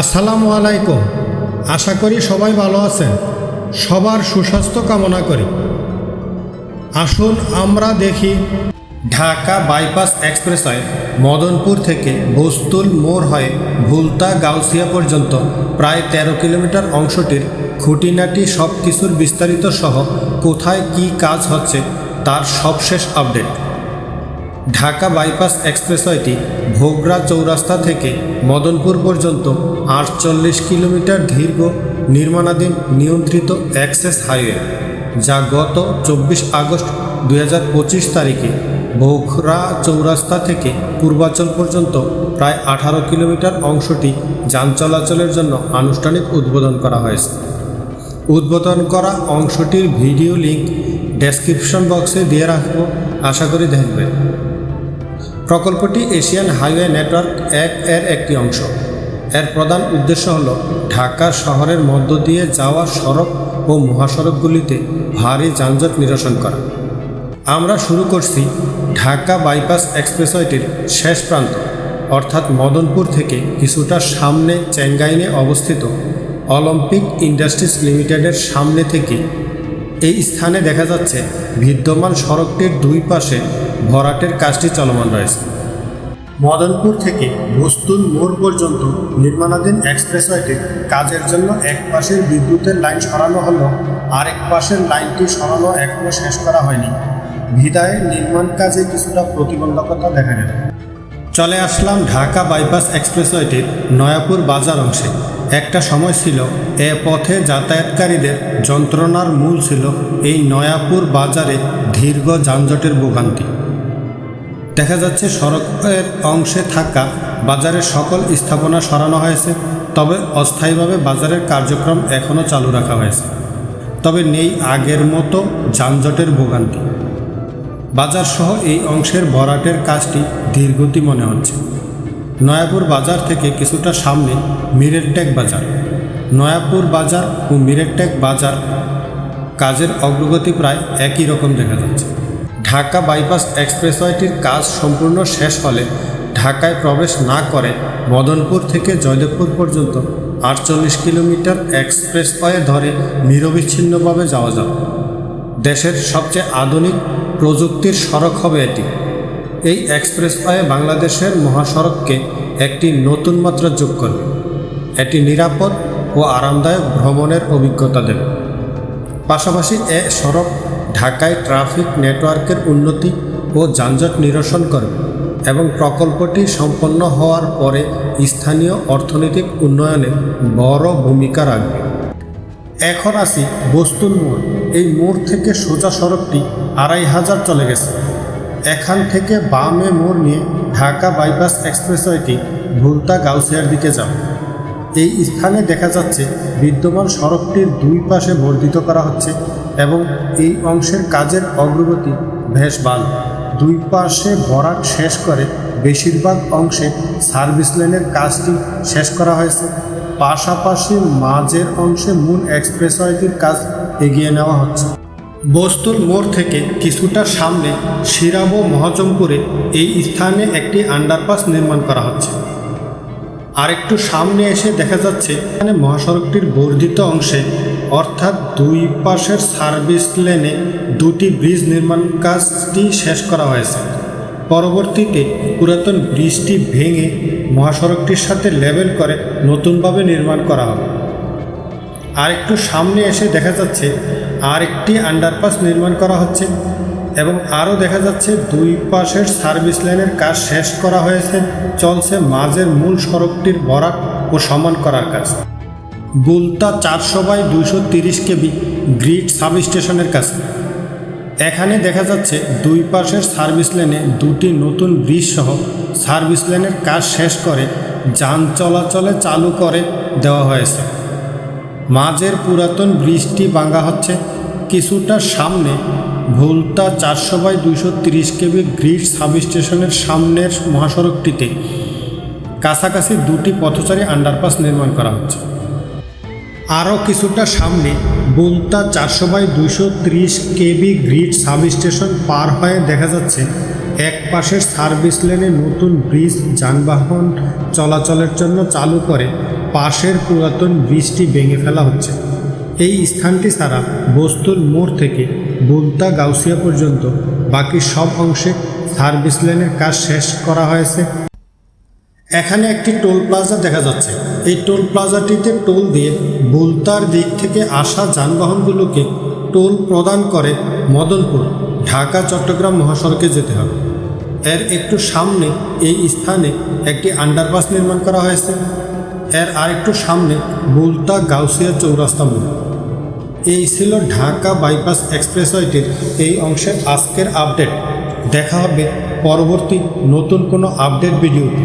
আসসালামু আলাইকুম। আশা করি সবাই ভালো আছেন। সবার সুস্বাস্থ্য কামনা করি। আসুন আমরা দেখি ঢাকা বাইপাস এক্সপ্রেসওয়ে মদনপুর থেকে বস্তুল মোড় হয়ে ভুলতা গাউসিয়া পর্যন্ত প্রায় তেরো কিলোমিটার অংশটির খুঁটিনাটি সব কিছুর বিস্তারিত সহ কোথায় কি কাজ হচ্ছে তার সবশেষ আপডেট। ঢাকা বাইপাস এক্সপ্রেসওয়েটি ভোগড়া চৌরাস্তা থেকে মদনপুর পর্যন্ত আটচল্লিশ কিলোমিটার দীর্ঘ নির্মাণাধীন নিয়ন্ত্রিত অ্যাক্সেস হাইওয়ে, যা গত চব্বিশ আগস্ট দু হাজার পঁচিশ তারিখে ভোগড়া চৌরাস্তা থেকে পূর্বাচল পর্যন্ত প্রায় আঠারো কিলোমিটার অংশটি যান চলাচলের জন্য আনুষ্ঠানিক উদ্বোধন করা হয়েছে। উদ্বোধন করা অংশটির ভিডিও লিংক ডেসক্রিপশন বক্সে দিয়ে রাখব। আশা করি দেখবেন। প্রকল্পটি এশিয়ান হাইওয়ে নেটওয়ার্ক এক এর একটি অংশ। এর প্রধান উদ্দেশ্য হল ঢাকা শহরের মধ্য দিয়ে যাওয়া সড়ক ও মহাসড়কগুলিতে ভারী যানজট নিরসন করা। আমরা শুরু করছি ঢাকা বাইপাস এক্সপ্রেসওয়েটির শেষ প্রান্ত, অর্থাৎ মদনপুর থেকে কিছুটা সামনে চেঙ্গাইনে অবস্থিত অলিম্পিক ইন্ডাস্ট্রিজ লিমিটেডের সামনে থেকে এই স্থানে দেখা যাচ্ছে বিদ্যমান সড়কটির দুই পাশে ভরাটের কাজটি চলমান রয়েছে। মদনপুর থেকে বস্তুল মোড় পর্যন্ত নির্মাণাধীন এক্সপ্রেসওয়েটির কাজের জন্য এক পাশের বিদ্যুতের লাইন সরানো হলো আরেক পাশের লাইনটি সরানো এখনও শেষ করা হয়নি। ভিদায় নির্মাণ কাজে কিছুটা প্রতিবন্ধকতা দেখা গেল। চলে আসলাম ঢাকা বাইপাস এক্সপ্রেসওয়েটির নয়াপুর বাজার অংশে। একটা সময় ছিল, এ পথে যাতায়াতকারীদের যন্ত্রণার মূল ছিল এই নয়াপুর বাজারে দীর্ঘ যানজটের ভোগান্তি। দেখা যাচ্ছে সড়কের অংশে থাকা বাজারের সকল স্থাপনা সরানো হয়েছে, তবে অস্থায়ীভাবে বাজারের কার্যক্রম এখনও চালু রাখা হয়েছে। তবে নেই আগের মতো যানজটের ভোগান্তি। বাজার সহ এই অংশের বরাটের কাজটি ধীরগতি মনে হচ্ছে। নয়াপুর বাজার থেকে কিছুটা সামনে মিরেরটেক বাজার। নয়াপুর বাজার ও মিরেরটেক বাজার কাজের অগ্রগতি প্রায় একই রকম দেখা যাচ্ছে। ঢাকা বাইপাস এক্সপ্রেসওয়েটির কাজ সম্পূর্ণ শেষ হলে ঢাকায় প্রবেশ না করে মদনপুর থেকে জয়দেবপুর পর্যন্ত আটচল্লিশ কিলোমিটার এক্সপ্রেসওয়ে ধরে নিরবিচ্ছিন্নভাবে যাওয়া যাবে। দেশের সবচেয়ে আধুনিক প্রযুক্তির সড়ক হবে এটি। এই এক্সপ্রেসওয়ে বাংলাদেশের মহাসড়ককে একটি নতুন মাত্রা যোগ করবে। এটি নিরাপদ ও আরামদায়ক ভ্রমণের অভিজ্ঞতা দেবে। পাশাপাশি এ সড়ক ঢাকায় ট্রাফিক নেটওয়ার্কের উন্নতি ও যানজট নিরসন করবে এবং প্রকল্পটি সম্পন্ন হওয়ার পরে স্থানীয় অর্থনৈতিক উন্নয়নে বড় ভূমিকা রাখবে। এখন আসি বস্তুর মোড়। এই মোড় থেকে সোজা সড়কটি আড়াই হাজার চলে গেছে। এখান থেকে বামে মোড় নিয়ে ঢাকা বাইপাস এক্সপ্রেসওয়েটি ভুলতা গাউসিয়ার দিকে যাবে এই স্থানে দেখা যাচ্ছে বিদ্যমান সড়কটির দুই পাশে বর্ধিত করা হচ্ছে এবং এই অংশের কাজের অগ্রগতি বেশ ভালো। দুই পাশে ভরাট শেষ করে বেশিরভাগ অংশে সার্ভিস লেনের কাজটি শেষ করা হয়েছে। পাশাপাশি মাঝের অংশে মূল এক্সপ্রেসওয়েটির কাজ এগিয়ে নেওয়া হচ্ছে। বস্তুর মোড় থেকে কিছুটা সামনে শিরাবো মহাজমপুরে এই স্থানে একটি আন্ডারপাস নির্মাণ করা হচ্ছে। আরেকটু সামনে এসে দেখা যাচ্ছে, এখানে মহাসড়কটির বর্ধিত অংশে, অর্থাৎ দুই পাশের সার্ভিস লেনে দুটি ব্রিজ নির্মাণ কাজটি শেষ করা হয়েছে। পরবর্তীতে পুরাতন ব্রিজটি ভেঙে মহাসড়কটির সাথে লেবেল করে নতুনভাবে নির্মাণ করা হবে। আরেকটু সামনে এসে দেখা যাচ্ছে আরেকটি আন্ডারপাস নির্মাণ করা হচ্ছে এবং আরও দেখা যাচ্ছে দুই পাশের সার্ভিস লাইনের কাজ শেষ করা হয়েছে। চলছে মাঝের মূল সড়কটির বরাক ও সমান করার কাজ। বুলতা চারশো বাই দুইশো তিরিশ কেবি গ্রিড সাব স্টেশনের কাছে এখানে দেখা যাচ্ছে দুই পাশের সার্ভিস লেনে দুটি নতুন ব্রিজ সহ সার্ভিস লেনের কাজ শেষ করে যান চলাচলে চালু করে দেওয়া হয়েছে। মাঝের পুরাতন ব্রিজটি ভাঙা হচ্ছে। কিছুটা সামনে ভুলতা চারশো বাই দুশো তিরিশ কেবি গ্রিড সাব স্টেশনের সামনের মহাসড়কটিতে। কাছাকাছি দুটি পথচারী আন্ডারপাস নির্মাণ করা হচ্ছে। আরও কিছুটা সামনে বুলতা চারশো বাই দুশো ত্রিশ কেবি গ্রিড সাব স্টেশন পার হয়ে দেখা যাচ্ছে এক পাশের সার্ভিস লেনে নতুন ব্রিজ যানবাহন চলাচলের জন্য চালু করে পাশের পুরাতন ব্রিজটি ভেঙে ফেলা হচ্ছে। এই স্থানটি ছাড়া বস্তুর মোড় থেকে বুলতা গাউসিয়া পর্যন্ত বাকি সব অংশে সার্ভিস লেনের কাজ শেষ করা হয়েছে। এখানে একটি টোল প্লাজা দেখা যাচ্ছে। এই টোল প্লাজাটিতে টোল দিয়ে বুলতার দিক থেকে আসা যানবাহনগুলোকে টোল প্রদান করে মদনপুর, ঢাকা, চট্টগ্রাম মহাসড়কে যেতে হবে। এর একটু সামনে এই স্থানে একটি আন্ডারপাস নির্মাণ করা হয়েছে। এর আরেকটু সামনে বুলতা গাউসিয়া চৌরাস্তা মোড়। এই ছিল ঢাকা বাইপাস এক্সপ্রেসওয়েটির এই অংশের আজকের আপডেট। দেখা হবে পরবর্তী নতুন কোনো আপডেট ভিডিওতে।